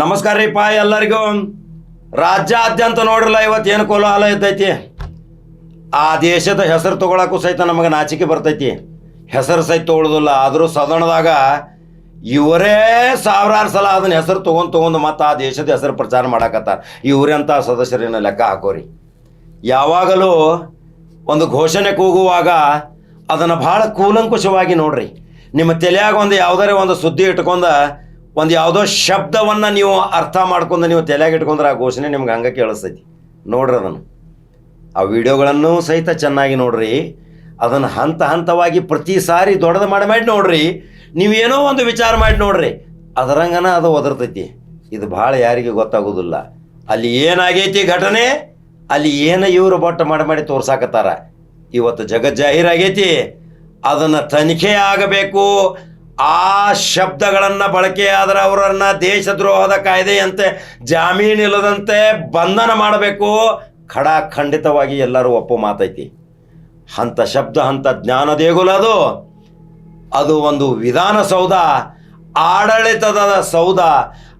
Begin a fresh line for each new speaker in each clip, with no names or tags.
ನಮಸ್ಕಾರ ರೀ ಪಾ ಎಲ್ಲರಿಗೂ. ರಾಜ್ಯಾದ್ಯಂತ ನೋಡ್ರಲ್ಲ ಇವತ್ತು ಏನು ಕೋಲಾಹಲ ಇದ್ದೈತಿ ಆ ದೇಶದ ಹೆಸರು ತೊಗೊಳಕ್ಕೂ ಸಹಿತ ನಮಗೆ ನಾಚಿಕೆ ಬರ್ತೈತಿ. ಹೆಸರು ಸಹಿತ ತೊಗೊಳೋದಿಲ್ಲ, ಆದರೂ ಸದನದಾಗ ಇವರೇ ಸಾವಿರಾರು ಸಲ ಅದನ್ನ ಹೆಸರು ತೊಗೊಂಡು ತೊಗೊಂಡು ಮತ್ತು ಆ ದೇಶದ ಹೆಸರು ಪ್ರಚಾರ ಮಾಡಾಕತ್ತಾರ. ಇವರೇ ಅಂತ ಸದಸ್ಯರನ್ನ ಲೆಕ್ಕ ಹಾಕೋರಿ. ಯಾವಾಗಲೂ ಒಂದು ಘೋಷಣೆ ಕೂಗುವಾಗ ಅದನ್ನು ಭಾಳ ಕೂಲಂಕುಷವಾಗಿ ನೋಡ್ರಿ. ನಿಮ್ಮ ತಲೆಯಾಗ ಒಂದು ಯಾವುದಾರೆ ಒಂದು ಸುದ್ದಿ ಇಟ್ಕೊಂಡ ಒಂದು ಯಾವುದೋ ಶಬ್ದವನ್ನು ನೀವು ಅರ್ಥ ಮಾಡ್ಕೊಂಡು ನೀವು ಇಟ್ಕೊಂಡ್ರೆ ಆ ಘೋಷಣೆ ನಿಮ್ಗೆ ಹಂಗೆ ಕೇಳಿಸ್ತೈತಿ. ನೋಡ್ರಿ ಅದನ್ನು. ಆ ವಿಡಿಯೋಗಳನ್ನು ಸಹಿತ ಚೆನ್ನಾಗಿ ನೋಡ್ರಿ. ಅದನ್ನು ಹಂತ ಹಂತವಾಗಿ ಪ್ರತಿ ಸಾರಿ ದೊಡ್ಡದು ಮಾಡಿ ಮಾಡಿ ನೋಡ್ರಿ. ನೀವೇನೋ ಒಂದು ವಿಚಾರ ಮಾಡಿ ನೋಡ್ರಿ. ಅದರಂಗನ ಅದು ಒದರ್ತೈತಿ. ಇದು ಭಾಳ ಯಾರಿಗೆ ಗೊತ್ತಾಗೋದಿಲ್ಲ. ಅಲ್ಲಿ ಏನಾಗೈತಿ ಘಟನೆ, ಅಲ್ಲಿ ಏನು ಇವರು ಬೊಟ್ಟ ಮಾಡಿ ಮಾಡಿ ತೋರ್ಸಾಕತ್ತಾರ. ಇವತ್ತು ಜಗಜ್ಜಾಹೀರಾಗೈತಿ. ಅದನ್ನು ತನಿಖೆ ಆಗಬೇಕು. ಆ ಶಬ್ದಗಳನ್ನು ಬಳಕೆಯಾದ್ರೆ ಅವರನ್ನು ದೇಶದ್ರೋಹದ ಕಾಯ್ದೆಯಂತೆ ಜಾಮೀನಿಲ್ಲದಂತೆ ಬಂಧನ ಮಾಡಬೇಕು. ಖಡ ಖಂಡಿತವಾಗಿ ಎಲ್ಲರೂ ಒಪ್ಪು ಮಾತೈತಿ. ಅಂಥ ಶಬ್ದ ಅಂಥ ಜ್ಞಾನ ದೇಗುಲ ಅದು. ಅದು ಒಂದು ವಿಧಾನಸೌಧ ಆಡಳಿತದ ಸೌಧ.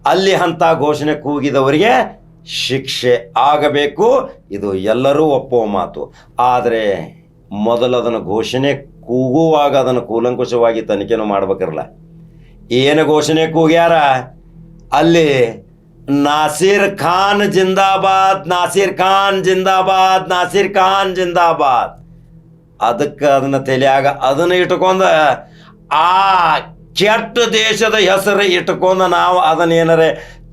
ಅಲ್ಲಿ ಅಂತ ಘೋಷಣೆ ಕೂಗಿದವರಿಗೆ ಶಿಕ್ಷೆ ಆಗಬೇಕು. ಇದು ಎಲ್ಲರೂ ಒಪ್ಪುವ ಮಾತು. ಆದರೆ ಮೊದಲದನ್ನು ಘೋಷಣೆ ಕೂಗುವಾಗ ಅದನ್ನು ಕೂಲಂಕುಷವಾಗಿ ತನಿಖೆನೂ ಮಾಡ್ಬೇಕಿರಲ್ಲ. ಏನು ಘೋಷಣೆ ಕೂಗ್ಯಾರ? ಅಲ್ಲಿ ನಾಸೀರ್ ಖಾನ್ ಜಿಂದಾಬಾದ್, ನಾಸಿರ್ ಖಾನ್ ಜಿಂದಾಬಾದ್, ನಾಸಿರ್ ಖಾನ್ ಜಿಂದಾಬಾದ್. ಅದಕ್ಕೆ ಅದನ್ನ ತಲೆಯಾಗ ಅದನ್ನ ಇಟ್ಕೊಂಡ ಆ ಕೆಟ್ಟ ದೇಶದ ಹೆಸರು ಇಟ್ಕೊಂಡ ನಾವು ಅದನ್ನ ಏನಾರ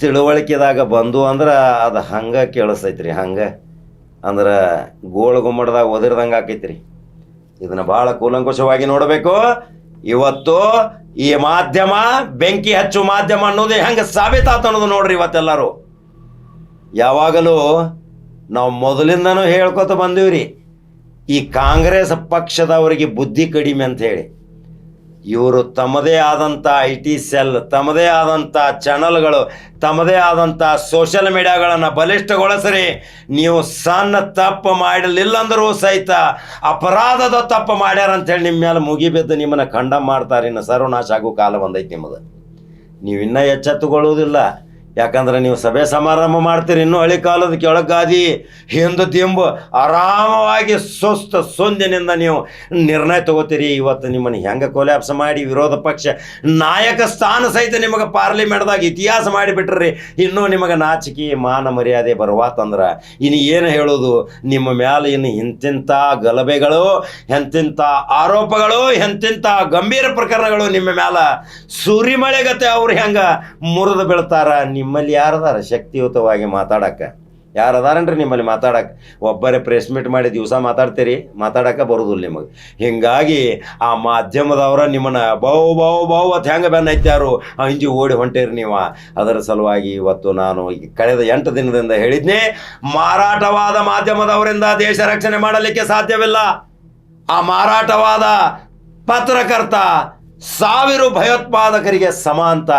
ತಿಳುವಳಿಕೆದಾಗ ಬಂದು ಅಂದ್ರೆ ಅದು ಹಂಗೆ ಕೇಳಿಸ್ತೈತ್ರಿ, ಹಂಗೆ. ಅಂದ್ರೆ ಗೋಳು ಗುಮ್ಮಡ್ದಾಗ ಒದಿರ್ದಂಗೆ ಆಕೈತ್ರಿ. ಇದನ್ನ ಬಹಳ ಕೂಲಂಕುಷವಾಗಿ ನೋಡಬೇಕು. ಇವತ್ತು ಈ ಮಾಧ್ಯಮ ಬೆಂಕಿ ಹಚ್ಚು ಮಾಧ್ಯಮ ಅನ್ನೋದು ಹೆಂಗೆ ಸಾಬೀತಾತ ಅನ್ನೋದು ನೋಡ್ರಿ ಇವತ್ತೆಲ್ಲರೂ. ಯಾವಾಗಲೂ ನಾವು ಮೊದಲಿಂದನೂ ಹೇಳ್ಕೊತ ರೀ ಈ ಕಾಂಗ್ರೆಸ್ ಪಕ್ಷದವರಿಗೆ ಬುದ್ಧಿ ಕಡಿಮೆ ಅಂತ ಹೇಳಿ. ಇವರು ತಮ್ಮದೇ ಆದಂಥ ಐ ಟಿ ಸೆಲ್, ತಮ್ಮದೇ ಆದಂಥ ಚಾನಲ್ಗಳು, ತಮ್ಮದೇ ಆದಂಥ ಸೋಷಿಯಲ್ ಮೀಡಿಯಾಗಳನ್ನು ಬಲಿಷ್ಠಗೊಳಿಸ್ರಿ. ನೀವು ಸಣ್ಣ ತಪ್ಪು ಮಾಡಲಿಲ್ಲ ಅಂದರೂ ಸಹಿತ ಅಪರಾಧದ ತಪ್ಪು ಮಾಡ್ಯಾರ ಅಂತೇಳಿ ನಿಮ್ಮ ಮೇಲೆ ಮುಗಿಬಿದ್ದು ನಿಮ್ಮನ್ನು ಖಂಡ ಮಾಡ್ತಾರೆ. ಇನ್ನು ಸರ್ವನಾಶ ಆಗೋ ಕಾಲ ಬಂದೈತಿ ನಿಮ್ಮದು. ನೀವು ಇನ್ನೂ ಎಚ್ಚೆತ್ತುಕೊಳ್ಳುವುದಿಲ್ಲ. ಯಾಕಂದ್ರೆ ನೀವು ಸಭೆ ಸಮಾರಂಭ ಮಾಡ್ತೀರಿ, ಇನ್ನೂ ಹಳಿ ಕಾಲದ ಕೆಳಗಾದಿ ಹಿಂದು ದಿಂಬು ಆರಾಮವಾಗಿ ಸುಸ್ತ ಸೊಂದಿನಿಂದ ನೀವು ನಿರ್ಣಯ ತಗೋತೀರಿ. ಇವತ್ತು ನಿಮ್ಮನ್ನು ಹೆಂಗೆ ಕೊಲ್ಯಾಪ್ಸ್ ಮಾಡಿ ವಿರೋಧ ಪಕ್ಷ, ನಾಯಕ ಸ್ಥಾನ ಸಹಿತ ನಿಮಗೆ ಪಾರ್ಲಿಮೆಂಟ್ದಾಗ ಇತಿಹಾಸ ಮಾಡಿಬಿಟ್ರಿ. ಇನ್ನೂ ನಿಮಗೆ ನಾಚಿಕೆ, ಮಾನ ಮರ್ಯಾದೆ ಬರುವಾತಂದ್ರೆ ಇನ್ನು ಏನು ಹೇಳೋದು? ನಿಮ್ಮ ಮ್ಯಾಲೆ ಇನ್ನು ಇಂತಿಂಥ ಗಲಭೆಗಳು, ಎಂತಿಂಥ ಆರೋಪಗಳು, ಎಂತಿಂಥ ಗಂಭೀರ ಪ್ರಕರಣಗಳು ನಿಮ್ಮ ಮ್ಯಾಲ ಸುರಿಮಳೆಗತೆ ಅವ್ರು ಹೆಂಗೆ ಮುರಿದು ಬೀಳ್ತಾರ? ನಿಮ್ಮಲ್ಲಿ ಯಾರದಾರ ಶಕ್ತಿಯುತವಾಗಿ ಮಾತಾಡಕ್ಕೆ? ಯಾರದಾರನ್ರಿ ನಿಮ್ಮಲ್ಲಿ ಮಾತಾಡಕ್ಕೆ? ಒಬ್ಬರೇ ಪ್ರೆಸ್ ಮೀಟ್ ಮಾಡಿ ದಿವಸ ಮಾತಾಡ್ತೀರಿ, ಮಾತಾಡಕ್ಕೆ ಬರೋದಿಲ್ಲ ನಿಮಗೆ. ಹಿಂಗಾಗಿ ಆ ಮಾಧ್ಯಮದವರ ನಿಮ್ಮನ್ನ ಬೌ ಬೌ ಬೌ ಅಂತ ಹೆಂಗೆ ಬೆನ್ನ ಐತ್ಯಾರು ಹಿಂಜಿ ಓಡಿ ಹೊಂಟೇರಿ ನೀವು. ಅದರ ಸಲುವಾಗಿ ಇವತ್ತು ನಾನು ಕಳೆದ ಎಂಟು ದಿನದಿಂದ ಹೇಳಿದ್ನೇ, ಮಾರಾಟವಾದ ಮಾಧ್ಯಮದವರಿಂದ ದೇಶ ರಕ್ಷಣೆ ಮಾಡಲಿಕ್ಕೆ ಸಾಧ್ಯವಿಲ್ಲ. ಆ ಮಾರಾಟವಾದ ಪತ್ರಕರ್ತ ಸಾವಿರ ಭಯೋತ್ಪಾದಕರಿಗೆ ಸಮ ಅಂತ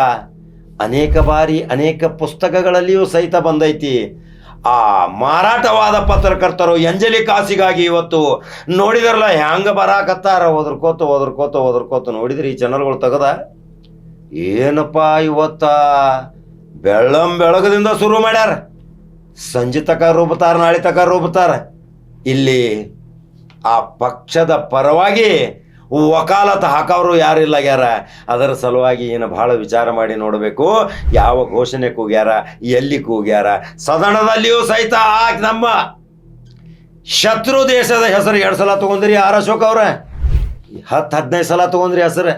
ಅನೇಕ ಬಾರಿ ಅನೇಕ ಪುಸ್ತಕಗಳಲ್ಲಿಯೂ ಸಹಿತ ಬಂದೈತಿ. ಆ ಮಾರಾಟವಾದ ಪತ್ರಕರ್ತರು ಎಂಜಲಿ ಕಾಸಿಗಾಗಿ ಇವತ್ತು ನೋಡಿದ್ರಲ್ಲ ಹ್ಯಾಂಗ ಬರಾಕತ್ತಾರ? ಒದರ್ಕೋತ ಒದರ್ಕೋತ ಒದರ್ಕೋತ ನೋಡಿದ್ರಿ ಈ ಚಾನಲ್ಗಳು ತೆಗದ? ಏನಪ್ಪ ಇವತ್ತ? ಬೆಳ್ಳಂ ಬೆಳಗದಿಂದ ಶುರು ಮಾಡ್ಯಾರ. ಸಂಜೆ ತಕ ರೂಪತಾರ, ನಾಳೆ ತಕ ರೂಪತಾರ. ಇಲ್ಲಿ ಆ ಪಕ್ಷದ ಪರವಾಗಿ ವಕಾಲತ್ ಹಾಕೋರು ಯಾರಿಲ್ಲಾಗ್ಯಾರ ಅದರ ಸಲುವಾಗಿ ಏನು ಭಾಳ ವಿಚಾರ ಮಾಡಿ ನೋಡಬೇಕು. ಯಾವ ಘೋಷಣೆ ಕೂಗ್ಯಾರ, ಎಲ್ಲಿ ಕೂಗ್ಯಾರ. ಸದನದಲ್ಲಿಯೂ ಸಹಿತ ನಮ್ಮ ಶತ್ರು ದೇಶದ ಹೆಸರು ಎರಡು ಸಲ ತೊಗೊಂಡ್ರಿ ಆರ್ ಅಶೋಕ್ ಅವ್ರ. ಹತ್ತು ಹದಿನೈದು ಸಲ ತೊಗೊಂಡ್ರಿ ಹೆಸರು.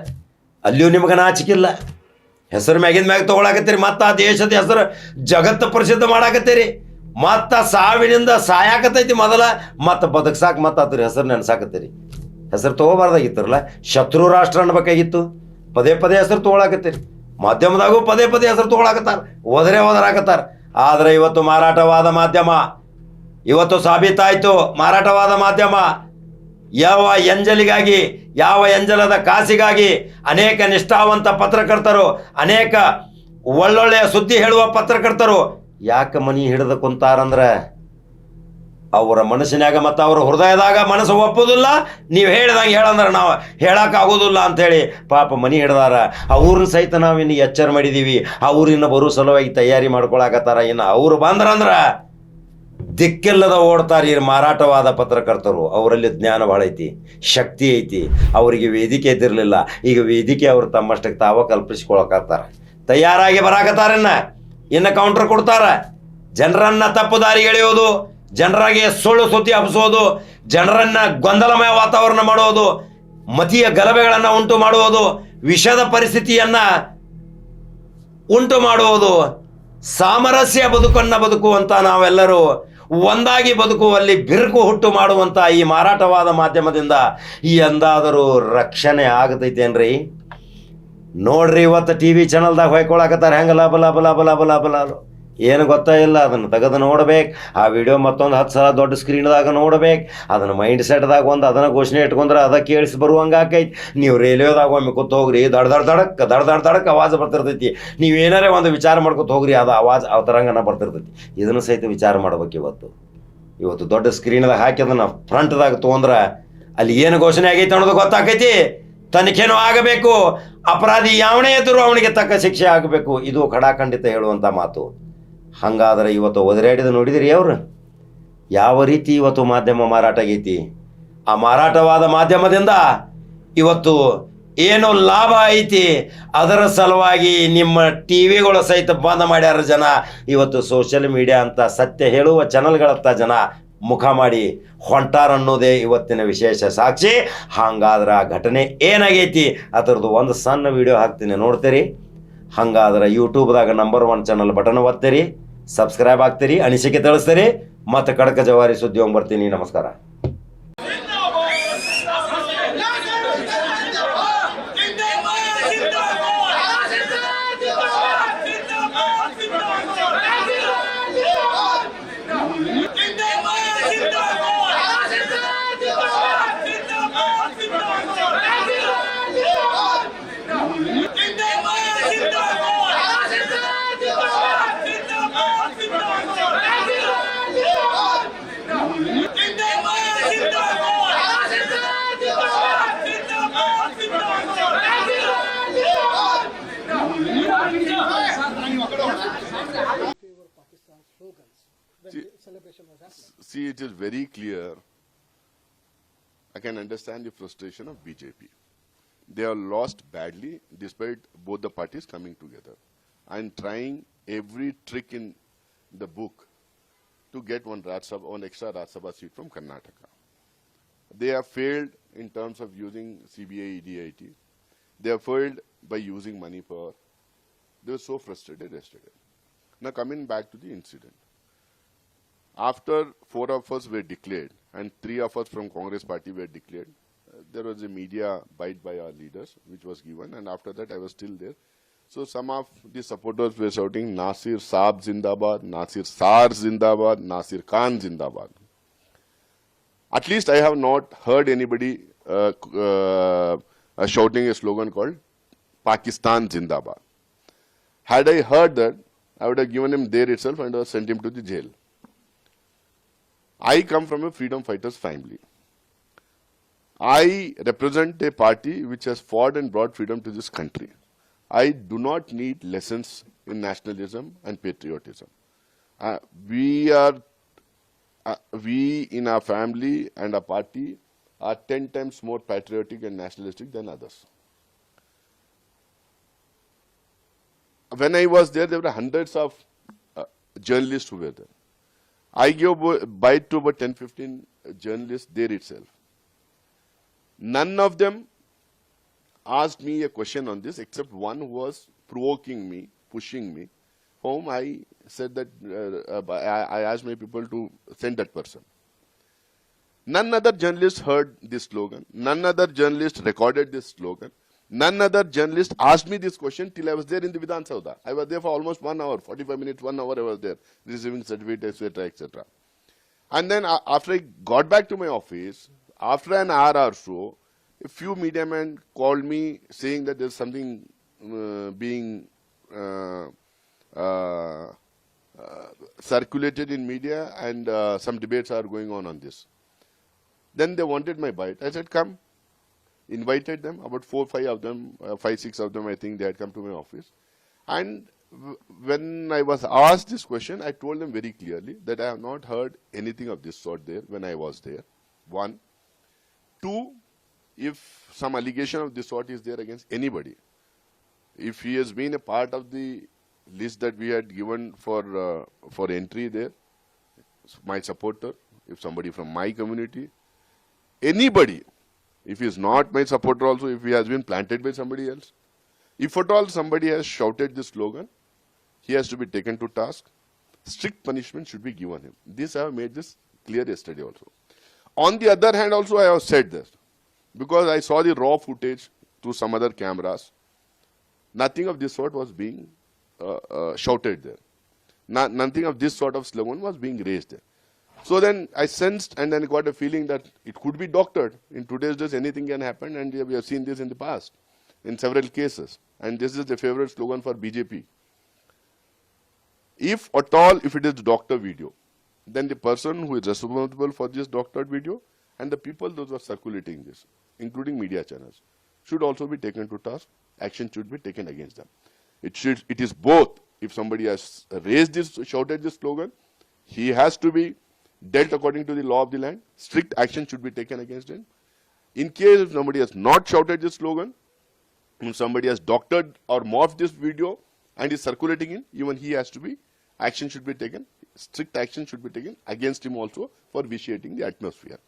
ಅಲ್ಲಿಯೂ ನಿಮ್ಗೆ ನಾಚಿಕಿಲ್ಲ. ಹೆಸರು ಮ್ಯಾಗಿನ ಮ್ಯಾಗ ತೊಗೊಳಕತ್ತೀರಿ. ಮತ್ತು ಆ ದೇಶದ ಹೆಸರು ಜಗತ್ತು ಪ್ರಸಿದ್ಧ ಮಾಡಾಕತ್ತೀರಿ. ಮತ್ತು ಸಾವಿನಿಂದ ಸಾಯಾಕತೈತಿ ಮೊದಲ. ಮತ್ತು ಬದುಕ್ಸಾಕ ಮತ್ತು ಅದ್ರ ಹೆಸರು ನೆನ್ಸಾಕತ್ತೀರಿ. ಹೆಸರು ತೊಗೋಬಾರ್ದಾಗಿತ್ತರಲ್ಲ ಶತ್ರು ರಾಷ್ಟ್ರ ಅನ್ಬೇಕಾಗಿತ್ತು ಪದೇ ಪದೇ ಹೆಸರು ತೊಗೊಳಕತ್ತೀರಿ ಮಾಧ್ಯಮದಾಗೂ ಪದೇ ಪದೇ ಹೆಸರು ತೊಗೊಳಕತ್ತಾರ ಓದರೇ ಓದರಾಕತ್ತಾರ ಆದರೆ ಇವತ್ತು ಮಾರಾಟವಾದ ಮಾಧ್ಯಮ, ಇವತ್ತು ಸಾಬೀತಾಯಿತು ಮಾರಾಟವಾದ ಮಾಧ್ಯಮ. ಯಾವ ಎಂಜಲಿಗಾಗಿ, ಯಾವ ಎಂಜಲದ ಕಾಸಿಗಾಗಿ ಅನೇಕ ನಿಷ್ಠಾವಂತ ಪತ್ರಕರ್ತರು, ಅನೇಕ ಒಳ್ಳೊಳ್ಳೆಯ ಸುದ್ದಿ ಹೇಳುವ ಪತ್ರಕರ್ತರು ಯಾಕೆ ಮನಿ ಹಿಡಿದು ಕುಂತಾರಂದ್ರೆ? ಅವರ ಮನಸ್ಸಿನಾಗ ಮತ್ತು ಅವರ ಹೃದಯದಾಗ ಮನಸ್ಸು ಒಪ್ಪೋದಿಲ್ಲ. ನೀವು ಹೇಳಿದಂಗೆ ಹೇಳಂದ್ರೆ ನಾವು ಹೇಳೋಕ್ಕಾಗೋದಿಲ್ಲ ಅಂಥೇಳಿ ಪಾಪ ಮನಿ ಹಿಡ್ದಾರ. ಅವ್ರನ್ನ ಸಹಿತ ನಾವು ಇನ್ನು ಎಚ್ಚರ ಮಾಡಿದ್ದೀವಿ ಅವ್ರು ಇನ್ನು ಬರೋ ಸಲುವಾಗಿ ತಯಾರಿ ಮಾಡ್ಕೊಳಕತ್ತಾರ. ಇನ್ನು ಅವರು ಬಂದ್ರಂದ್ರೆ ದಿಕ್ಕಿಲ್ಲದ ಓಡ್ತಾರೆ ಈ ಮಾರಾಟವಾದ ಪತ್ರಕರ್ತರು. ಅವರಲ್ಲಿ ಜ್ಞಾನ ಭಾಳ ಐತಿ, ಶಕ್ತಿ ಐತಿ. ಅವರಿಗೆ ವೇದಿಕೆ ಇದ್ದಿರಲಿಲ್ಲ. ಈಗ ವೇದಿಕೆ ಅವರು ತಮ್ಮಷ್ಟಕ್ಕೆ ತಾವ ಕಲ್ಪಿಸ್ಕೊಳಕತ್ತಾರ. ತಯಾರಾಗಿ ಬರಾಕತ್ತಾರನ್ನ. ಇನ್ನು ಕೌಂಟ್ರ್ ಕೊಡ್ತಾರ. ಜನರನ್ನ ತಪ್ಪು ದಾರಿ ಎಳೆಯೋದು. ಜನರಿಗೆ ಸುಳ್ಳು ಸುದ್ದಿ ಹಬ್ಬಿಸೋದು ಜನರನ್ನ ಗೊಂದಲಮಯ ವಾತಾವರಣ ಮಾಡೋದು, ಮತೀಯ ಗಲಭೆಗಳನ್ನು ಉಂಟು ಮಾಡುವುದು, ವಿಷದ ಪರಿಸ್ಥಿತಿಯನ್ನ ಉಂಟು ಮಾಡುವುದು, ಸಾಮರಸ್ಯ ಬದುಕನ್ನ ಬದುಕುವಂತ ನಾವೆಲ್ಲರೂ ಒಂದಾಗಿ ಬದುಕುವಲ್ಲಿ ಬಿರುಕು ಹುಟ್ಟು ಮಾಡುವಂತ ಈ ಮಾರಾಟವಾದ ಮಾಧ್ಯಮದಿಂದ ಈ ಎಂದಾದರೂ ರಕ್ಷಣೆ ಆಗತೈತೇನ್ರಿ? ನೋಡ್ರಿ ಇವತ್ತು ಟಿ ವಿ ಚಾನಲ್ದಾಗ ಹೊಯ್ಕೊಳಕತ್ತಾರ ಹೆಂಗ ಲಾಭ ಲಾಭ ಲಾಭ ಲಾಭ ಲಾಭ ಲಾಭ ಏನು ಗೊತ್ತಾ ಇಲ್ಲ, ಅದನ್ನು ತೆಗೆದು ನೋಡ್ಬೇಕು. ಆ ವಿಡಿಯೋ ಮತ್ತೊಂದು ಹತ್ತು ಸಲ ದೊಡ್ಡ ಸ್ಕ್ರೀನ್ದಾಗ ನೋಡ್ಬೇಕು. ಅದನ್ನು ಮೈಂಡ್ ಸೆಟ್ದಾಗ ಒಂದು ಅದನ್ನು ಘೋಷಣೆ ಇಟ್ಕೊಂಡ್ರೆ ಅದ ಕೇಳಿಸಿ ಬರುವಂಗೆ ಆಕೈತಿ. ನೀವು ರೇಲ್ವೆದಾಗ ಒಮ್ಮೆ ಕೂತ್ ಹೋಗ್ರಿ, ದಡ ದಡ ದಡಕ್ಕೆ ದಡ ದಡ ದಡಕ್ಕೆ ಆವಾಜ್ ಬರ್ತಿರ್ತೈತಿ. ನೀವು ಏನಾರೇ ಒಂದು ವಿಚಾರ ಮಾಡ್ಕೊತ ಹೋಗ್ರಿ, ಅದು ಆವಾಜ್ ಆ ಥರಂಗನ ಬರ್ತಿರ್ತೈತಿ. ಇದನ್ನು ಸಹಿತ ವಿಚಾರ ಮಾಡ್ಬೇಕು ಇವತ್ತು. ಇವತ್ತು ದೊಡ್ಡ ಸ್ಕ್ರೀನ್ದಾಗ ಹಾಕಿ ಅದನ್ನು ಫ್ರಂಟ್ದಾಗ ತೊಗೊಂಡ್ರೆ ಅಲ್ಲಿ ಏನು ಘೋಷಣೆ ಆಗೈತೆ ಅನ್ನೋದು ಗೊತ್ತಾಕೈತಿ. ತನಿಖೆನೂ ಆಗಬೇಕು. ಅಪರಾಧಿ ಯಾವನೇ ಎದುರು ಅವನಿಗೆ ತಕ್ಕ ಶಿಕ್ಷೆ ಆಗಬೇಕು. ಇದು ಖಡಾಖಂಡಿತ ಹೇಳುವಂಥ ಮಾತು. ಹಂಗಾದ್ರೆ ಇವತ್ತು ಒದರಾಡಿದ ನೋಡಿದಿರಿ ಅವ್ರು? ಯಾವ ರೀತಿ ಇವತ್ತು ಮಾಧ್ಯಮ ಮಾರಾಟ ಆಗೈತಿ? ಆ ಮಾರಾಟವಾದ ಮಾಧ್ಯಮದಿಂದ ಇವತ್ತು ಏನು ಲಾಭ ಐತಿ? ಅದರ ಸಲುವಾಗಿ ನಿಮ್ಮ ಟಿ ವಿಗಳು ಸಹಿತ ಬಂದ್ ಮಾಡ್ಯಾರ ಜನ. ಇವತ್ತು ಸೋಷಿಯಲ್ ಮೀಡಿಯಾ ಅಂತ ಸತ್ಯ ಹೇಳುವ ಚಾನಲ್ಗಳತ್ತ ಜನ ಮುಖ ಮಾಡಿ ಹೊಂಟಾರ ಅನ್ನೋದೇ ಇವತ್ತಿನ ವಿಶೇಷ ಸಾಕ್ಷಿ. ಹಂಗಾದ್ರೆ ಆ ಘಟನೆ ಏನಾಗೈತಿ? ಅದರದ್ದು ಒಂದು ಸಣ್ಣ ವಿಡಿಯೋ ಹಾಕ್ತೀನಿ. ನೋಡ್ತೀರಿ? ಹಂಗಾದ್ರೆ ಯೂಟ್ಯೂಬ್ದಾಗ ನಂಬರ್ ಒನ್ ಚಾನಲ್ ಬಟನ್ ಒತ್ತೀರಿ. ಸಬ್ಸ್ಕ್ರೈಬ್ ಆಗ್ತೀರಿ ಅನಿಸಿಕೆ ತಿಳಿಸ್ತೀರಿ ಮತ್ತು ಕಡಕ ಜವಾರಿ ಸುದ್ದಿ ಹೋಗಿ ಬರ್ತೀನಿ. ನಮಸ್ಕಾರ.
See, it is very clear. I can understand the frustration of BJP. They are lost badly despite both the parties coming together and trying every trick in the book to get one one extra Rajya Sabha seat from Karnataka. They have failed in terms of using CBI EDIT. They have failed by using money power. They were so frustrated yesterday. Now coming back to the incident. After four of us were declared and three of us from Congress party were declared, uh, there was a media bite by our leaders which was given and after that I was still there. So some of the supporters were shouting Nasir Saab Zindabad, Nasir Sar Zindabad, Nasir Khan Zindabad. At least I have not heard anybody uh, uh, uh, shouting a slogan called Pakistan Zindabad. Had I heard that, I would have given him there itself and sent him to the jail. I come from a freedom fighters family. I represent a party which has fought and brought freedom to this country. I do not need lessons in nationalism and patriotism. Uh, we are, uh, we in our family and our party are 10 times more patriotic and nationalistic than others. When I was there, there were hundreds of uh, journalists who were there. I gave bite to about 10 15 journalists there itself. None of them asked me a question on this except one who was provoking me, pushing me, whom I said that uh, uh, I, I asked my people to send that person. None other journalist heard this slogan. None other journalist recorded this slogan. None other journalist asked me this question till I was there in the Vidhan Sauda. I was there for almost one hour, 45 minutes, one hour I was there, receiving certificates, etc., etc. And then uh, after I got back to my office, after an hour or so, a few media men called me saying that there's something uh, being uh, uh, uh, circulated in media, and uh, some debates are going on on this. Then they wanted my bite. I said, "Come." Invited them. About four, five of them, uh, five, six of them, I think they had come to my office. And when I was asked this question, I told them very clearly that I have not heard anything of this sort there when I was there. One. Two, if some allegation of this sort is there against anybody, if he has been a part of the list that we had given for uh, for entry there, my supporter, if somebody from my community, anybody, if he is not my supporter also, if he has been planted by somebody else, if at all somebody has shouted this slogan, he has to be taken to task. Strict punishment should be given him. This I have made this clear yesterday also. On the other hand, also I have said this because I saw the raw footage through some other cameras. Nothing of this sort was being uh, uh, shouted there. No, nothing of this sort of slogan was being raised there. So then I sensed and then got a feeling that it could be doctored. In today's days, anything can happen, and we have seen this in the past in several cases. And this is the favorite slogan for BJP. If at all, if it is doctor video, then the person who is responsible for this doctored video and the people those are circulating this, including media channels, should also be taken to task. Action should be taken against them. It should. It is both. If somebody has raised this, shouted this slogan, he has to be dealt according to the law of the land. Strict action should be taken against him. In case if somebody has not shouted this slogan, if somebody has doctored or morphed this video and is circulating it, even he has to be, action should be taken, strict action should be taken against him also for vitiating the atmosphere.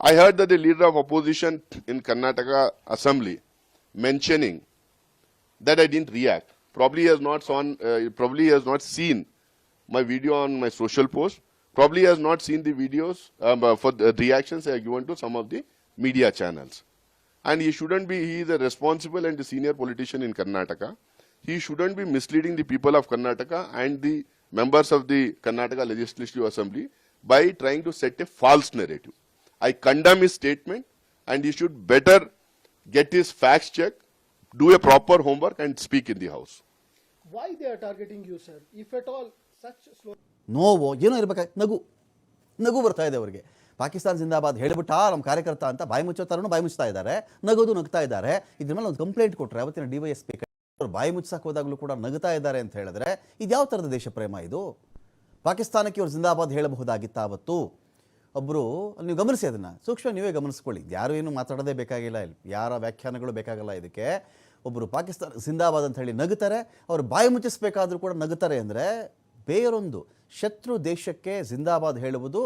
I heard that the leader of opposition in Karnataka assembly mentioning that I didn't react. Probably has not seen, uh, probably has not seen my video on my social post. Probably has not seen the videos um, uh, for the reactions I have given to some of the media channels. And he shouldn't be, he is a responsible and a senior politician in Karnataka. He shouldn't be misleading the people of Karnataka and the members of the Karnataka Legislative Assembly by trying to set a false narrative. I condemn his statement and he should better get his facts checked, do a proper homework and speak in the house.
Why they are targeting you, sir? If at all such slow.
ನೋವು, ಏನೋ ಇರ್ಬೇಕಾಯ್ತು ನಗು ನಗು ಬರ್ತಾ ಇದೆ ಅವರಿಗೆ. ಪಾಕಿಸ್ತಾನ ಜಿಂದಾಬಾದ್ ಹೇಳಿಬಿಟ್ಟ ನಮ್ಮ ಕಾರ್ಯಕರ್ತ ಅಂತ ಬಾಯಿ ಮುಚ್ಚೋ ಥರನೂ ಬಾಯಿ ಮುಚ್ತಾ ಇದ್ದಾರೆ, ನಗೋದು ನಗ್ತಾ ಇದ್ದಾರೆ. ಇದ್ರ ಮೇಲೆ ಒಂದು ಕಂಪ್ಲೇಂಟ್ ಕೊಟ್ಟರೆ ಅವತ್ತಿನ ಡಿ ವೈ ಎಸ್ ಪಿ ಅವರು ಬಾಯಿ ಮುಚ್ಚಕ್ಕೆ ಹೋದಾಗಲೂ ಕೂಡ ನಗ್ತಾ ಇದ್ದಾರೆ ಅಂತ ಹೇಳಿದ್ರೆ, ಇದು ಯಾವ ಥರದ ದೇಶ ಪ್ರೇಮ ಇದು? ಪಾಕಿಸ್ತಾನಕ್ಕೆ ಇವರು ಜಿಂದಾಬಾದ್ ಹೇಳಬಹುದಾಗಿತ್ತ ಅವತ್ತು? ಒಬ್ಬರು ನೀವು ಗಮನಿಸಿ ಅದನ್ನು. ಸೂಕ್ಷ್ಮ ನೀವೇ ಗಮನಿಸ್ಕೊಳ್ಳಿ. ಯಾರು ಏನು ಮಾತಾಡೋದೇ ಬೇಕಾಗಿಲ್ಲ ಇಲ್ಲಿ ಯಾರ ವ್ಯಾಖ್ಯಾನಗಳು ಬೇಕಾಗಲ್ಲ ಇದಕ್ಕೆ. ಒಬ್ಬರು ಪಾಕಿಸ್ತಾನ ಜಿಂದಾಬಾದ್ ಅಂತ ಹೇಳಿ ನಗುತ್ತಾರೆ ಅವರು ಬಾಯಿ ಮುಚ್ಚಿಸ್ಬೇಕಾದ್ರೂ ಕೂಡ ನಗುತ್ತಾರೆ ಅಂದರೆ ಬೇರೊಂದು ಶತ್ರು ದೇಶಕ್ಕೆ ಜಿಂದಾಬಾದ್ ಹೇಳುವುದು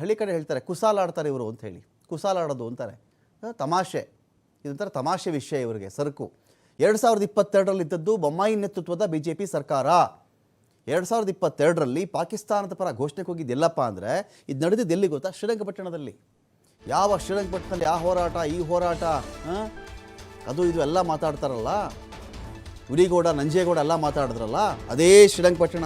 ಹಳ್ಳಿ ಕಡೆ ಹೇಳ್ತಾರೆ ಕುಸಾಲಾಡ್ತಾರೆ ಇವರು ಅಂತ ಹೇಳಿ. ಕುಸಾಲಾಡೋದು ಅಂತಾರೆ. ತಮಾಷೆ. ಇದೊಂಥರ ತಮಾಷೆ ವಿಷಯ ಇವರಿಗೆ, ಸರಕು. ಎರಡು ಸಾವಿರದ ಇಪ್ಪತ್ತೆರಡರಲ್ಲಿ ಇದ್ದದ್ದು ಬೊಮ್ಮಾಯಿ ನೇತೃತ್ವದ ಬಿ ಜೆ ಪಿ ಸರ್ಕಾರ. ಎರಡು ಸಾವಿರದ ಇಪ್ಪತ್ತೆರಡರಲ್ಲಿ ಪಾಕಿಸ್ತಾನದ ಪರ ಘೋಷಣೆಗೆ ಹೋಗಿದ್ದು ಎಲ್ಲಪ್ಪ ಅಂದರೆ, ಇದು ನಡೆದಿದ್ದು ಎಲ್ಲಿ ಗೊತ್ತಾ? ಶ್ರೀರಂಗಪಟ್ಟಣದಲ್ಲಿ. ಯಾವ ಶ್ರೀರಂಗಪಟ್ಟಣದಲ್ಲಿ ಆ ಹೋರಾಟ, ಈ ಹೋರಾಟ? ಅದು ಇದು ಎಲ್ಲ ಮಾತಾಡ್ತಾರಲ್ಲ? ಉರಿಗೌಡ ನಂಜೇಗೌಡ ಎಲ್ಲ ಮಾತಾಡಿದ್ರಲ್ಲ, ಅದೇ ಶ್ರೀರಂಗಪಟ್ಟಣ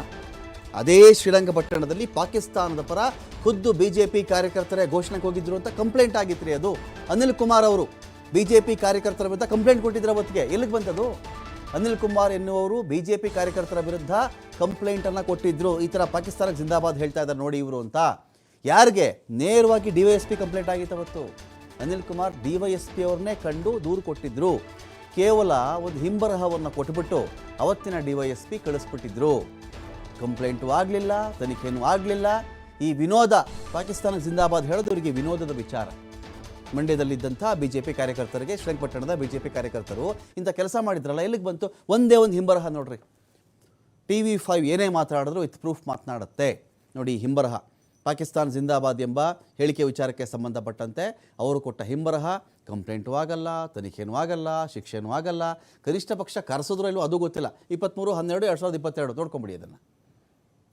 ಅದೇ ಶ್ರೀರಂಗಪಟ್ಟಣದಲ್ಲಿ ಪಾಕಿಸ್ತಾನದ ಪರ ಖುದ್ದು ಬಿ ಜೆ ಪಿ ಕಾರ್ಯಕರ್ತರೇ ಘೋಷಣೆಗೆ ಹೋಗಿದ್ರು ಅಂತ ಕಂಪ್ಲೇಂಟ್ ಆಗಿತ್ತು ಅದು. ಅನಿಲ್ ಕುಮಾರ್ ಅವರು ಬಿ ಜೆ ಪಿ ಕಾರ್ಯಕರ್ತರ ವಿರುದ್ಧ ಕಂಪ್ಲೇಂಟ್ ಕೊಟ್ಟಿದ್ರು ಅವತ್ತಿಗೆ. ಎಲ್ಲಿಗೆ ಬಂತದು? ಅನಿಲ್ ಕುಮಾರ್ ಎನ್ನುವರು ಬಿ ಜೆ ಪಿ ಕಾರ್ಯಕರ್ತರ ವಿರುದ್ಧ ಕಂಪ್ಲೇಂಟನ್ನು ಕೊಟ್ಟಿದ್ರು. ಈ ಥರ ಪಾಕಿಸ್ತಾನಕ್ಕೆ ಜಿಂದಾಬಾದ್ ಹೇಳ್ತಾ ಇದ್ದಾರೆ ನೋಡಿ ಇವರು ಅಂತ. ಯಾರಿಗೆ? ನೇರವಾಗಿ D Y S P complaint ಆಗಿತ್ತು ಅವತ್ತು. Anil Kumar D Y S P ಅವ್ರನ್ನೇ ಕಂಡು ದೂರು ಕೊಟ್ಟಿದ್ರು. ಕೇವಲ ಒಂದು ಹಿಂಬರಹವನ್ನು ಕೊಟ್ಬಿಟ್ಟು ಅವತ್ತಿನ ಡಿ ವೈ ಎಸ್ ಪಿ ಕಳಿಸ್ಬಿಟ್ಟಿದ್ರು. ಕಂಪ್ಲೇಂಟು ಆಗಲಿಲ್ಲ, ತನಿಖೆನೂ ಆಗಲಿಲ್ಲ. ಈ ವಿನೋದ, ಪಾಕಿಸ್ತಾನ ಜಿಂದಾಬಾದ್ ಹೇಳೋದು ಅವರಿಗೆ ವಿನೋದದ ವಿಚಾರ. ಮಂಡ್ಯದಲ್ಲಿದ್ದಂಥ ಬಿ ಜೆ ಪಿ ಕಾರ್ಯಕರ್ತರಿಗೆ, ಶ್ರೀರಂಗಪಟ್ಟಣದ ಬಿ ಜೆ ಪಿ ಕಾರ್ಯಕರ್ತರು ಇಂಥ ಕೆಲಸ ಮಾಡಿದ್ರಲ್ಲ, ಎಲ್ಲಿಗೆ ಬಂತು? ಒಂದೇ ಒಂದು ಹಿಂಬರಹ ನೋಡ್ರಿ. ಟಿ ವಿ ಫೈವ್ ಏನೇ ಮಾತಾಡಿದ್ರು ವಿತ್ ಪ್ರೂಫ್ ಮಾತನಾಡುತ್ತೆ. ನೋಡಿ, ಹಿಂಬರಹ. ಪಾಕಿಸ್ತಾನ ಜಿಂದಾಬಾದ್ ಎಂಬ ಹೇಳಿಕೆ ವಿಚಾರಕ್ಕೆ ಸಂಬಂಧಪಟ್ಟಂತೆ ಅವರು ಕೊಟ್ಟ ಹಿಂಬರಹ ಕಂಪ್ಲೇಂಟು ಆಗಲ್ಲ, ತನಿಖೆನೂ ಆಗಲ್ಲ, ಶಿಕ್ಷೆನೂ ಆಗಲ್ಲ. ಕನಿಷ್ಠ ಪಕ್ಷ ಕರೆಸಿದ್ರು ಇಲ್ಲವೋ ಅದು ಗೊತ್ತಿಲ್ಲ. ಇಪ್ಪತ್ತ್ಮೂರು ಹನ್ನೆರಡು, ಎರಡು ಸಾವಿರದ ಇಪ್ಪತ್ತೆರಡು ನೋಡ್ಕೊಂಬಿಡಿ ಅದನ್ನು.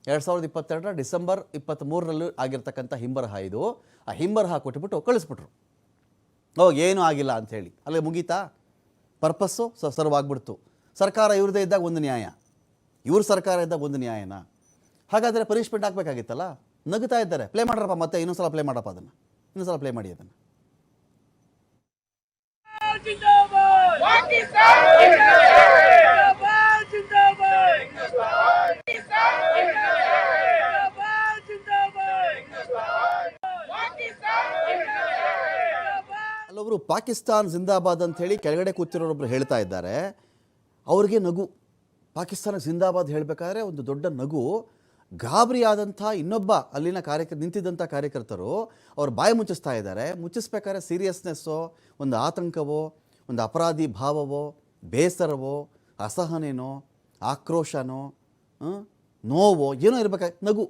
ಎರಡು ಸಾವಿರದ ಇಪ್ಪತ್ತೆರಡರ ಡಿಸೆಂಬರ್ ಇಪ್ಪತ್ತ್ಮೂರರಲ್ಲಿ ಆಗಿರ್ತಕ್ಕಂಥ ಹಿಂಬರಹ ಇದು. ಆ ಹಿಂಬರಹ ಕೊಟ್ಬಿಟ್ಟು ಕಳಿಸ್ಬಿಟ್ರು. ಓ ಏನೂ ಆಗಿಲ್ಲ ಅಂಥೇಳಿ. ಅಲ್ಲೇ ಮುಗೀತಾ? ಪರ್ಪಸ್ಸು ಸರ್ವ್ ಆಗ್ಬಿಡ್ತು ಸರ್ಕಾರ ಇವ್ರದೇ ಇದ್ದಾಗ ಒಂದು ನ್ಯಾಯ. ಇವ್ರ ಸರ್ಕಾರ ಇದ್ದಾಗ ಒಂದು ನ್ಯಾಯನ. ಹಾಗಾದರೆ ಪನಿಷ್ಮೆಂಟ್ ಹಾಕಬೇಕಾಗಿತ್ತಲ್ಲ? ನಗುತ್ತಾ ಇದ್ದಾರೆ. ಪ್ಲೇ ಮಾಡ್ರಪ್ಪ ಮತ್ತೆ ಇನ್ನೊಂದು ಸಲ ಪ್ಲೇ ಮಾಡಪ್ಪ ಅದನ್ನು. ಇನ್ನೊಂದು ಸಲ ಪ್ಲೇ ಮಾಡಿ ಅದನ್ನು.
ಹಲವರು
ಪಾಕಿಸ್ತಾನ್ ಜಿಂದಾಬಾದ್ ಅಂತ ಹೇಳಿ ಕೆಳಗಡೆ ಕೂತಿರೋರೊಬ್ರು ಹೇಳ್ತಾ ಇದ್ದಾರೆ. ಅವ್ರಿಗೆ ನಗು. ಪಾಕಿಸ್ತಾನ ಜಿಂದಾಬಾದ್ ಹೇಳಬೇಕಾದ್ರೆ ಒಂದು ದೊಡ್ಡ ನಗು. ಗಾಬರಿ ಆದಂಥ ಇನ್ನೊಬ್ಬ ಅಲ್ಲಿನ ಕಾರ್ಯಕರ್ ನಿಂತಿದ್ದಂಥ ಕಾರ್ಯಕರ್ತರು ಅವ್ರು ಬಾಯಿ ಮುಚ್ಚಿಸ್ತಾ ಇದ್ದಾರೆ. ಮುಚ್ಚಿಸ್ಬೇಕಾದ್ರೆ ಸೀರಿಯಸ್ನೆಸ್ಸೋ ಒಂದು ಆತಂಕವೋ, ಒಂದು ಅಪರಾಧಿ ಭಾವವೋ, ಬೇಸರವೋ, ಅಸಹನೆನೋ, ಆಕ್ರೋಶನೋ ನೋವೋ, ಏನೋ ಇರಬೇಕಾ, ನಗು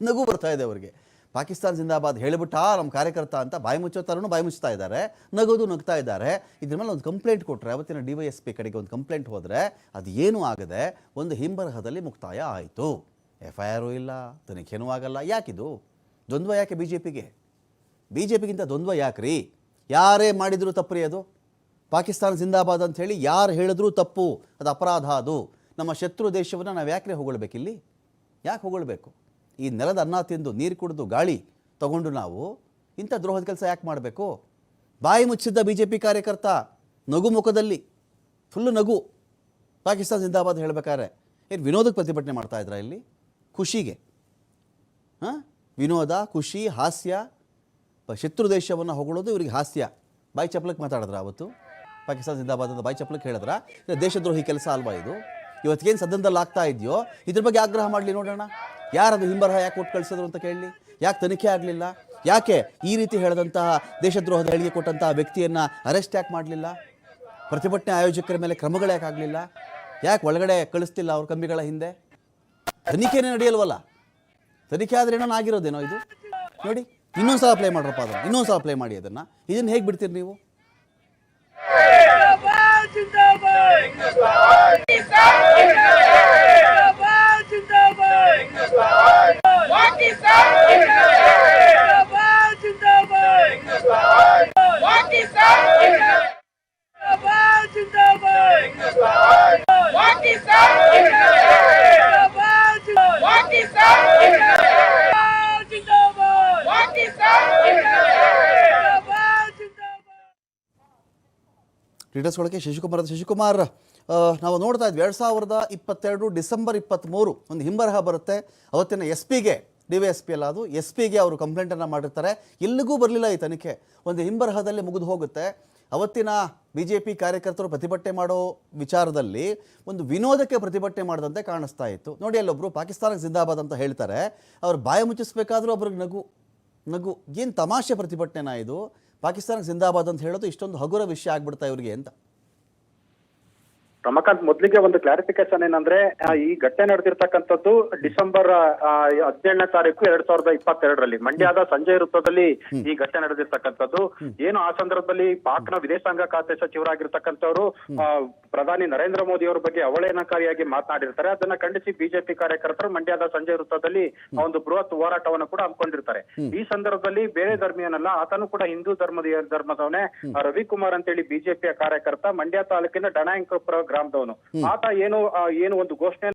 ನಗು ಬರ್ತಾ ಇದೆ ಅವರಿಗೆ. ಪಾಕಿಸ್ತಾನ ಜಿಂದಾಬಾದ್ ಹೇಳಿಬಿಟ್ಟ, ನಮ್ಮ ಕಾರ್ಯಕರ್ತ ಅಂತ ಬಾಯಿ ಮುಚ್ಚೋ ಥರನೂ ಬಾಯಿ ಮುಚ್ತಾ ಇದ್ದಾರೆ. ನಗೋದು ನಗ್ತಾ ಇದ್ದಾರೆ. ಇದ್ರ ಮೇಲೆ ಒಂದು ಕಂಪ್ಲೇಂಟ್ ಕೊಟ್ಟರೆ ಅವತ್ತಿನ ಡಿ ವೈ ಎಸ್ ಪಿ ಕಡೆಗೆ ಒಂದು ಕಂಪ್ಲೇಂಟ್ ಹೋದರೆ, ಅದು ಏನೂ ಆಗದೆ ಒಂದು ಹಿಂಬರಹದಲ್ಲಿ ಮುಕ್ತಾಯ ಆಯಿತು. ಎಫ್ ಐ ಆರು ಇಲ್ಲ ತನಿಖೆನೂ ಆಗಲ್ಲ. ಯಾಕಿದು? ದ್ವಂದ್ವ ಯಾಕೆ ಬಿ ಜೆ ಪಿಗೆ ಬಿ ಜೆ ಪಿಗಿಂತ ದ್ವಂದ್ವ ಯಾಕ್ರಿ? ಯಾರೇ ಮಾಡಿದರೂ ತಪ್ಪು ರೀ ಅದು? ಪಾಕಿಸ್ತಾನ ಜಿಂದಾಬಾದ್ ಹೇಳಿ ಯಾರು ಹೇಳಿದ್ರೂ ತಪ್ಪು, ಅದು ಅಪರಾಧ ಅದು. ನಮ್ಮ ಶತ್ರು ದೇಶವನ್ನು ನಾವು ಯಾಕೆ ಹೊಗಳ್ಬೇಕಿಲ್ಲಿ ಯಾಕೆ ಹೊಗಳ್ಬೇಕು? ಈ ನೆಲದ ಅನ್ನ ತಿಂದು ನೀರು ಕುಡಿದು ಗಾಳಿ ತಗೊಂಡು ನಾವು ಇಂಥ ದ್ರೋಹದ ಕೆಲಸ ಯಾಕೆ ಮಾಡಬೇಕು? ಬಾಯಿ ಮುಚ್ಚಿದ್ದ ಬಿ ಜೆ ಪಿ ಕಾರ್ಯಕರ್ತ ನಗು ಮುಖದಲ್ಲಿ, ಫುಲ್ಲು ನಗು ಪಾಕಿಸ್ತಾನ ಜಿಂದಾಬಾದ್ ಹೇಳಬೇಕಾದ್ರೆ. ಏನು ವಿನೋದಕ್ಕೆ ಪ್ರತಿಭಟನೆ ಮಾಡ್ತಾ ಇದ್ರಾ ಇಲ್ಲಿ? ಖುಷಿಗೆ. ಹಾಂ? ವಿನೋದ, ಖುಷಿ, ಹಾಸ್ಯ ಶತ್ರು ದೇಶವನ್ನು ಹೊಗಳೋದು ಇವರಿಗೆ ಹಾಸ್ಯ. ಬಾಯಿ ಚಪ್ಪಲಕ್ಕೆ ಮಾತಾಡಿದ್ರ ಅವತ್ತು? ಪಾಕಿಸ್ತಾನ ಜಿಂದಾಬಾದ್ ಬಾಯಿ ಚಪ್ಪಲಕ್ಕೆ ಹೇಳಿದ್ರ? ದೇಶದ್ರೋಹಿ ಕೆಲಸ ಅಲ್ವಾ ಇದು? ಇವತ್ತಿಗೇನು ಸದನದಲ್ಲಿ ಆಗ್ತಾ ಇದೆಯೋ? ಇದ್ರ ಬಗ್ಗೆ ಆಗ್ರಹ ಮಾಡಲಿ ನೋಡೋಣ. ಯಾರದು ಹಿಂಬರಹ ಯಾಕೆ ಕೊಟ್ಟು ಕಳಿಸಿದ್ರು ಅಂತ ಕೇಳಲಿ. ಯಾಕೆ ತನಿಖೆ ಆಗಲಿಲ್ಲ? ಯಾಕೆ ಈ ರೀತಿ ಹೇಳಿದಂತಹ ದೇಶದ್ರೋಹದ ಹೇಳಿಕೆ ಕೊಟ್ಟಂತಹ ವ್ಯಕ್ತಿಯನ್ನು ಅರೆಸ್ಟ್ ಯಾಕೆ ಮಾಡಲಿಲ್ಲ? ಪ್ರತಿಭಟನೆ ಆಯೋಜಕರ ಮೇಲೆ ಕ್ರಮಗಳು ಯಾಕೆ ಆಗಲಿಲ್ಲ? ಯಾಕೆ ಒಳಗಡೆ ಕಳಿಸ್ತಿಲ್ಲ ಅವ್ರ ಕಂಬಿಗಳ ಹಿಂದೆ? ತನಿಖೆನೇ ನಡೆಯಲ್ವಲ್ಲ? ತನಿಖೆ ಆದರೆ ಏನೋ ಆಗಿರೋದೇನೋ ಇದು? ನೋಡಿ ಇನ್ನೊಂದು ಸಲ ಅಪ್ಲೈ ಮಾಡ್ರಪ್ಪ ಅದನ್ನು. ಇನ್ನೊಂದು ಸಲ ಅಪ್ಲೈ ಮಾಡಿ ಅದನ್ನು. ಇದನ್ನು ಹೇಗೆ ಬಿಡ್ತೀರಿ ನೀವು?
ಡೀಟೇಲ್ಸ್
ಒಳಗೆ ಶಶಿಕುಮಾರ್ ಶಶಿಕುಮಾರ್ ನಾವು ನೋಡ್ತಾ ಇದ್ವಿ. ಎರಡು ಸಾವಿರದ ಇಪ್ಪತ್ತೆರಡು ಡಿಸೆಂಬರ್ ಇಪ್ಪತ್ತ್ಮೂರು ಒಂದು ಹಿಂಬರಹ ಬರುತ್ತೆ. ಅವತ್ತಿನ ಎಸ್ ಪಿಗೆ ಡಿ ವೈ ಎಸ್ ಪಿ ಅಲ್ಲ ಅದು ಎಸ್ ಪಿಗೆ ಅವರು ಕಂಪ್ಲೇಂಟನ್ನು ಮಾಡಿರ್ತಾರೆ. ಎಲ್ಲಿಗೂ ಬರಲಿಲ್ಲ ಈ ತನಿಖೆ. ಒಂದು ಹಿಂಬರಹದಲ್ಲಿ ಮುಗಿದು ಹೋಗುತ್ತೆ. ಅವತ್ತಿನ ಬಿ ಜೆ ಪಿ ಕಾರ್ಯಕರ್ತರು ಪ್ರತಿಭಟನೆ ಮಾಡೋ ವಿಚಾರದಲ್ಲಿ ಒಂದು ವಿನೋದಕ್ಕೆ ಪ್ರತಿಭಟನೆ ಮಾಡಿದಂತೆ ಕಾಣಿಸ್ತಾ ಇತ್ತು. ನೋಡಿ ಅಲ್ಲೊಬ್ಬರು ಪಾಕಿಸ್ತಾನಕ್ಕೆ ಜಿಂದಾಬಾದ್ ಅಂತ ಹೇಳ್ತಾರೆ. ಅವ್ರು ಬಾಯ ಮುಚ್ಚಿಸ್ಬೇಕಾದ್ರೂ ಒಬ್ರಿಗೆ ನಗು ನಗು. ಏನು ತಮಾಷೆ ಪ್ರತಿಭಟನೆನ ಇದು? ಪಾಕಿಸ್ತಾನಕ್ಕೆ ಜಿಂದಾಬಾದ್ ಅಂತ ಹೇಳೋದು ಇಷ್ಟೊಂದು ಹಗುರ ವಿಷಯ ಆಗ್ಬಿಡ್ತಾ ಇವರಿಗೆ ಅಂತ.
ರಮಕಾಂತ್ ಮೊದ್ಲಿಗೆ ಒಂದು ಕ್ಲಾರಿಫಿಕೇಶನ್ ಏನಂದ್ರೆ ಈ ಘಟನೆ ನಡೆದಿರ್ತಕ್ಕಂಥದ್ದು ಡಿಸೆಂಬರ್ ಹದಿನೇಳನೇ ತಾರೀಕು ಎರಡ್ ಸಾವಿರದ ಇಪ್ಪತ್ತೆರಡರಲ್ಲಿ. ಮಂಡ್ಯದ ಸಂಜಯ್ ವೃತ್ತದಲ್ಲಿ ಈ ಘಟನೆ ನಡೆದಿರ್ತಕ್ಕಂಥದ್ದು. ಏನು ಆ ಸಂದರ್ಭದಲ್ಲಿ ಪಾಕ್ನ ವಿದೇಶಾಂಗ ಖಾತೆ ಸಚಿವರಾಗಿರ್ತಕ್ಕಂಥವ್ರು ಪ್ರಧಾನಿ ನರೇಂದ್ರ ಮೋದಿ ಅವರ ಬಗ್ಗೆ ಅವಹೇಳನಕಾರಿಯಾಗಿ ಮಾತನಾಡಿರ್ತಾರೆ. ಅದನ್ನ ಖಂಡಿಸಿ ಬಿಜೆಪಿ ಕಾರ್ಯಕರ್ತರು ಮಂಡ್ಯದ ಸಂಜಯ್ ವೃತ್ತದಲ್ಲಿ ಒಂದು ಬೃಹತ್ ಹೋರಾಟವನ್ನು ಕೂಡ ಹಮ್ಮಿಕೊಂಡಿರ್ತಾರೆ. ಈ ಸಂದರ್ಭದಲ್ಲಿ ಬೇರೆ ಧರ್ಮೀಯನಲ್ಲ ಆತನು ಕೂಡ ಹಿಂದೂ ಧರ್ಮದ ಧರ್ಮದವನೇ. ರವಿಕುಮಾರ್ ಅಂತೇಳಿ ಬಿಜೆಪಿಯ ಕಾರ್ಯಕರ್ತ ಮಂಡ್ಯ ತಾಲೂಕಿನ ಡಣಾಂಕಪುರ ಗ್ರಾಮದವನು. ಆತ ಏನು ಏನು ಒಂದು ಘೋಷಣೆ